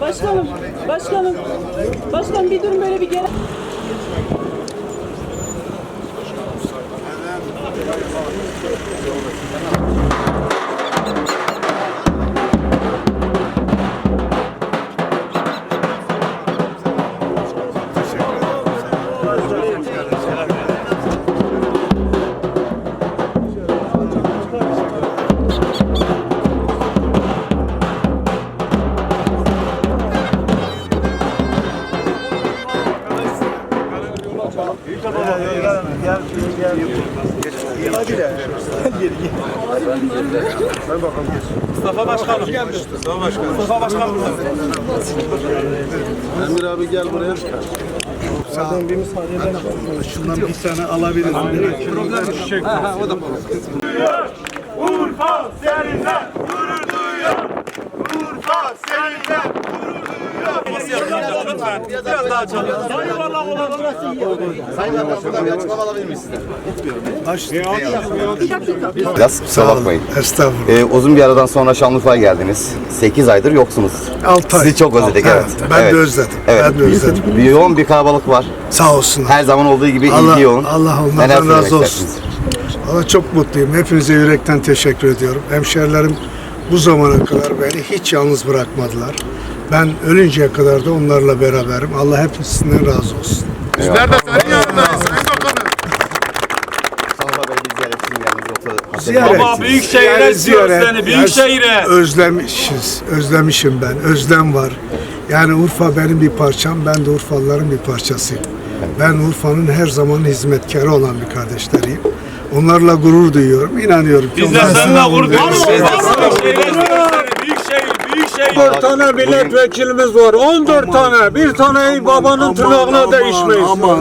Başkanım, başkanım, başkanım bir durun böyle bir gel. Mustafa Başkanım. Mustafa Başkanım. Mustafa Başkanım. Emir abi gel buraya. Sağdan bir müsaade eder Şundan bir tane alabiliriz. Problem düşecek. O da Urfa seninle gurur duyuyor. Urfa seninle gurur duyuyor. Lütfen biraz daha çalın. Eyvallah olalım. Biraz kusura bakmayın. Estağfurullah. Ee, uzun bir aradan sonra Şanlıurfa'ya geldiniz. 8 aydır yoksunuz. Altı ay. Sizi çok özledik evet. Ben evet. de özledim. Evet. Ben de özledim. Bir yoğun bir kalabalık var. Sağ olsunlar. Her zaman olduğu gibi Allah- ilgi yoğun. Allah onlardan razı olsun. Valla çok mutluyum. Hepinize yürekten teşekkür ediyorum. Hemşerilerim bu zamana kadar beni hiç yalnız bırakmadılar. Ben ölünceye kadar da onlarla beraberim. Allah hepsinden razı olsun. Nerede senin yanındayız Sayın Bakanım. Ziyaret. Baba büyük şehire istiyoruz ziyaret. seni. Büyük Yani şehire. Özlemişiz. Özlemişim ben. Özlem var. Yani Urfa benim bir parçam. Ben de Urfalıların bir parçasıyım. Ben Urfa'nın her zaman hizmetkarı olan bir kardeşleriyim. Onlarla gurur duyuyorum. İnanıyorum ki Biz de onlar- seninle gurur duyuyoruz. Biz de büyük şehir, büyük şehir. 14 tane milletvekilimiz var. 14 tane. Bir taneyi babanın tırnağına değişmeyiz. Aman,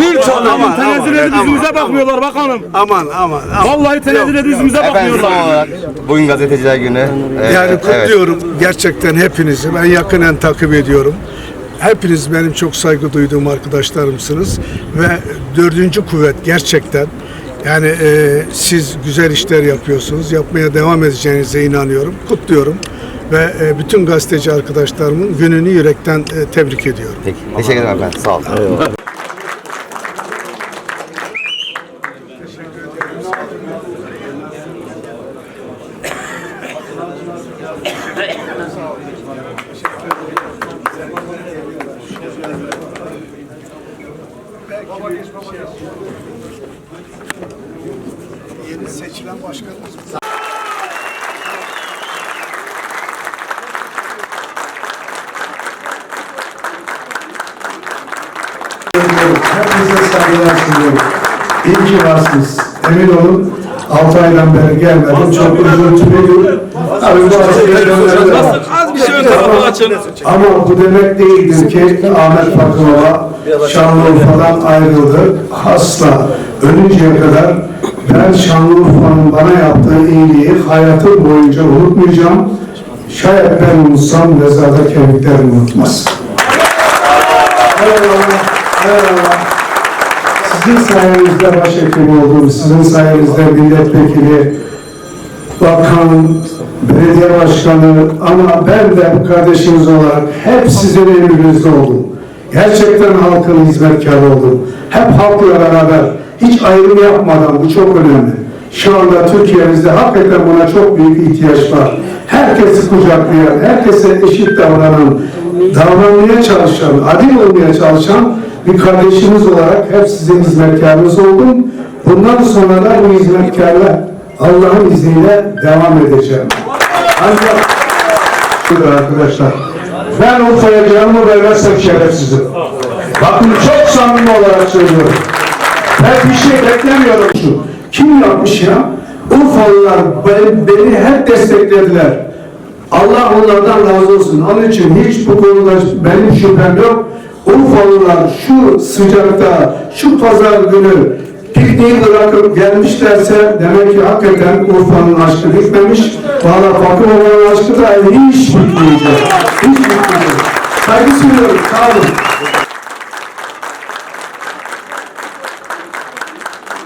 Bir tane. Tenezzül edip yüzümüze bakmıyorlar bakalım. aman, aman. aman. Vallahi tenezzül edip yüzümüze Efendim son bakmıyorlar. olarak bugün gazeteciler günü. Ee, Yani evet. kutluyorum gerçekten hepinizi. Ben yakinen takip ediyorum. Hepiniz benim çok saygı duyduğum arkadaşlarımsınız ve dördüncü kuvvet gerçekten yani e, siz güzel işler yapıyorsunuz. Yapmaya devam edeceğinize inanıyorum. Kutluyorum ve e, bütün gazeteci arkadaşlarımın gününü yürekten e, tebrik ediyorum. Peki. Teşekkür ederim efendim. Sağ olun. Yeni seçilen başkanımız Hepinize saygılar sunuyorum. İyi ki varsınız. Emin olun 6 aydan beri gelmedim. Çok bazı yerlerde var. Az bir şey ön tarafı açın. Ama bu demek değildir ki Ahmet Bakırova Şanlıurfa'dan ayrıldı. Asla ölünceye kadar ben Şanlıurfa'nın bana yaptığı iyiliği hayatım boyunca unutmayacağım. Şayet ben unutsam mezarda kemiklerim unutmaz. Eyvallah, eyvallah. Sizin sayenizde başhekim oldum, sizin sayenizde milletvekili, bakan, belediye başkanı ama ben de bu kardeşiniz olarak hep sizin emrinizde oldum. Gerçekten halkın hizmetkarı oldum. Hep halkla beraber, hiç ayrım yapmadan bu çok önemli. Şu anda Türkiye'mizde hakikaten buna çok büyük ihtiyaç var. Herkesi kucaklayan, herkese eşit davranan, davranmaya çalışan, adil olmaya çalışan bir kardeşiniz olarak hep sizin hizmetkarınız oldum. Bundan sonra da bu hizmetkarla Allah'ın izniyle devam edeceğim. Ancak arkadaşlar. Ben Urfa'ya canımı vermezsem şerefsizim. Bakın çok samimi olarak söylüyorum. Ben bir şey beklemiyorum şu. Kim yapmış ya? Urfalılar beni, beni hep desteklediler. Allah onlardan razı olsun. Onun için hiç bu konuda benim şüphem yok. Urfalılar şu sıcakta, şu pazar günü pikniği bırakıp gelmişlerse demek ki hakikaten Urfa'nın aşkı bitmemiş. Valla Fakir olan aşkı da hiç bitmeyecek. Hiç değil. Saygı sunuyorum. Sağ olun.